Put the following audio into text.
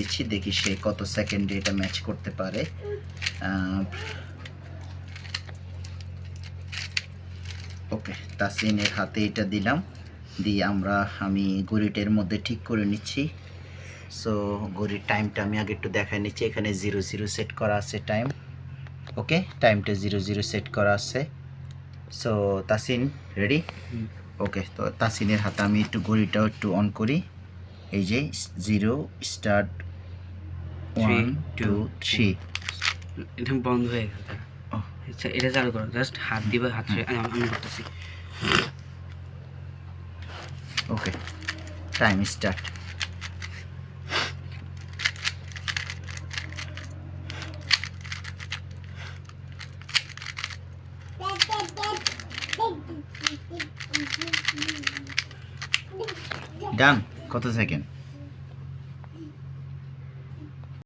দিচ্ছি, দেখি সে কত সেকেন্ডে এটা ম্যাচ করতে পারে। ওকে তাসিনের হাতে এটা দিলাম। দিয়ে আমরা, আমি ঘড়িটার মধ্যে ঠিক করে নিচ্ছি। সো ঘড়ির টাইমটা আমি আগে একটু দেখাই নিচ্ছি। এখানে জিরো জিরো সেট করা আছে টাইম ওকে টাইমটা জিরো জিরো সেট করা আছে। সো তাসিন রেডি ওকে তো তাসিনের হাতে আমি একটু ঘড়িটাও একটু অন করি। এই যে zero start one two three এটা বন্ধ হয়ে গেল আচ্ছা এটা চালু করো জাস্ট হাত দিবে হাত আমি করতেছি ওকে টাইম স্টার্ট ডান কত সেকেন্ড